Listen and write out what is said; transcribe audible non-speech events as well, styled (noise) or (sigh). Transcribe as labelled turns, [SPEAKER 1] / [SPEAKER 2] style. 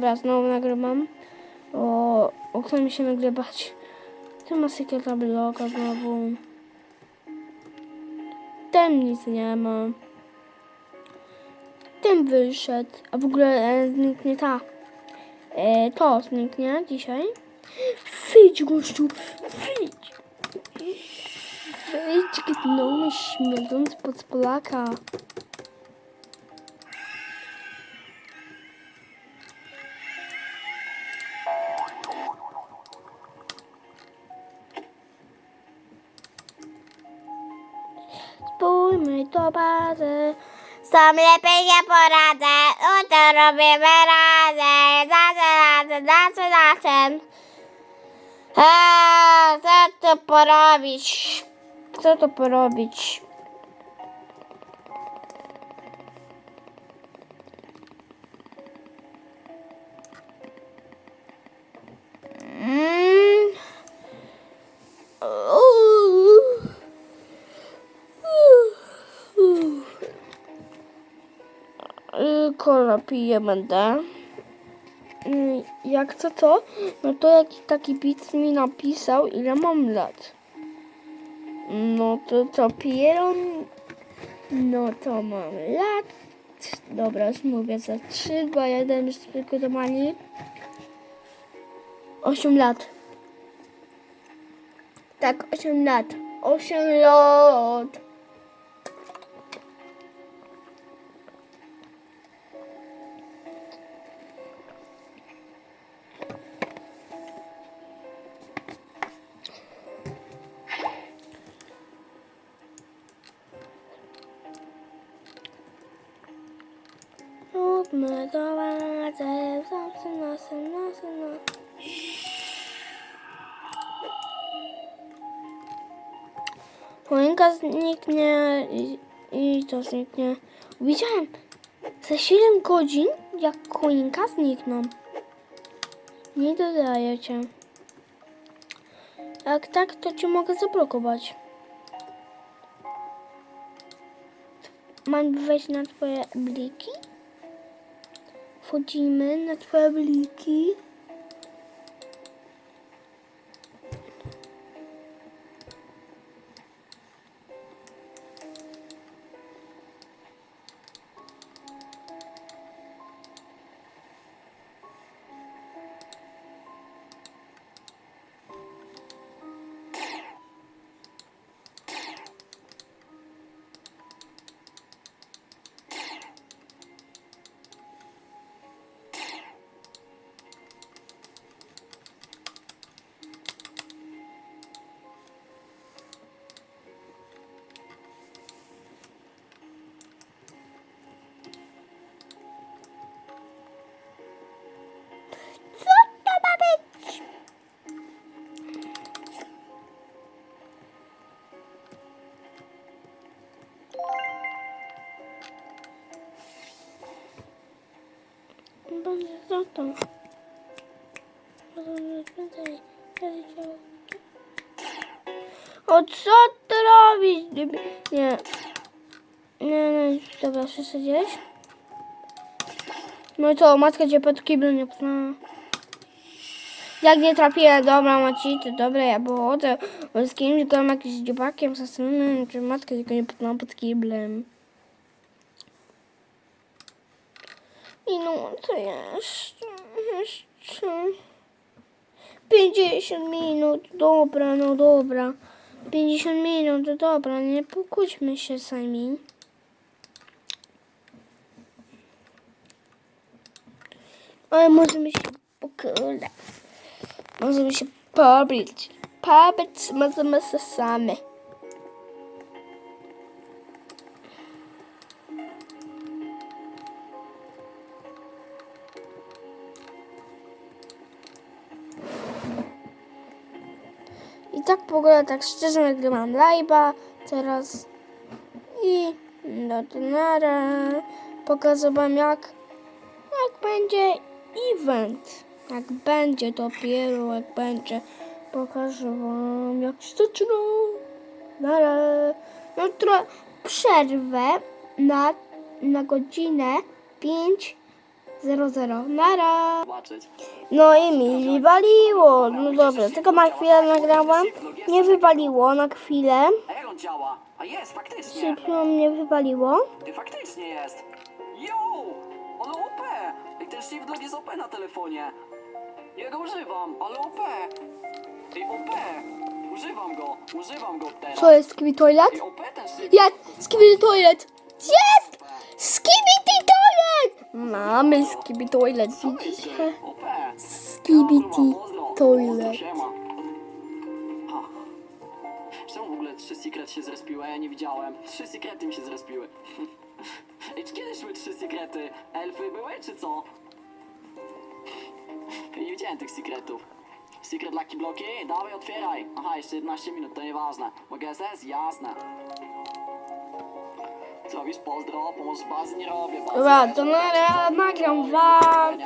[SPEAKER 1] Dobra, znowu nagrywam. O, o kto mi się nagrywać? Tu ma sekieta bloka znowu. Ten nic nie ma. Ten wyszedł. A w ogóle e, zniknie ta. E, to zniknie dzisiaj. Wyjdź, gościu. Wyjdź. Wyjdź, gnomy śmierdząc pod Polaka. Spójmy do bazy.
[SPEAKER 2] Sam lepiej nie poradzę, no to robimy razem, razem, razem, razem, razem. Eee, co tu porobić?
[SPEAKER 1] Co to porobić? Kola piję będę. Y, Jak co to? No to jaki taki bit mi napisał, ile mam lat. No to co, piję on? No to mam lat. Dobra, już mówię za 3, 2, 1, już przygotowani. 8 lat. Tak, 8 lat. 8 lat. Róbmy do ładze, zawsze nosy, nosy, nosy. Choinka zniknie i, i to zniknie. Widziałem za 7 godzin, jak choinka znikną. Nie dodaję cię. Jak tak, to cię mogę zablokować. Mam wejść na twoje bliki? Wchodzimy na twoje bliki. Będzie to. O co ty robisz? Nie. Nie, nie, dobra, przesadziłeś? No i co, matka cię pod kiblem nie poznała. Jak nie trafiłem, dobra Maci, to dobra, ja było z kimś tam jakimś dziebakiem zastanowionym, czy matka tylko nie poznała pod kiblem. I to jeszcze, jeszcze 50 minut, dobra, no dobra. 50 minut, dobra, nie pokłóćmy się sami. Ale możemy się pokulać. Możemy się pobić. Pobić możemy się sami. Tak w ogóle, tak szczerze nagrywam live'a teraz. I no to nara. Pokażę wam jak, jak będzie event. Jak będzie dopiero, jak będzie. Pokażę wam jak zaczyna. Nara. Jutro przerwę na, na godzinę 5 00. Nara.
[SPEAKER 3] zobaczyć.
[SPEAKER 1] No i mi wywaliło. No dobra, tylko na chwilę nagrałam. Nie wywaliło na chwilę.
[SPEAKER 3] A jak on działa? A jest, faktycznie.
[SPEAKER 1] Szybko mnie wywaliło.
[SPEAKER 3] Ty faktycznie jest. Yo! Ale OP! Ej, ten shift log jest OP na telefonie. Ja go używam, ale OP. Ej, OP! Używam go, używam go teraz.
[SPEAKER 1] Co jest Skibi Toilet?
[SPEAKER 3] Ej, OP ten shift.
[SPEAKER 1] Jest! Skibi Toilet! Jest! Skibi Toilet! Mamy Skibi Toilet, widzicie?
[SPEAKER 3] ty? OP.
[SPEAKER 1] Skibidi
[SPEAKER 3] Pozdro,
[SPEAKER 1] Toilet.
[SPEAKER 3] Czemu w ogóle trzy secret się zrespiły? a Ja nie widziałem. Trzy sekrety mi się zrespiły. (laughs) Ej, czy kiedy szły trzy sekrety? Elfy były, czy co? Nie widziałem tych secretów. Secret Lucky Bloki? Dawaj, otwieraj. Aha, jeszcze 11 minut, to nieważne. Mogę SS? Jasne. Co robisz? Pozdro, pomoc z bazy nie robię.
[SPEAKER 1] Dobra, to
[SPEAKER 3] co?
[SPEAKER 1] nagram wam.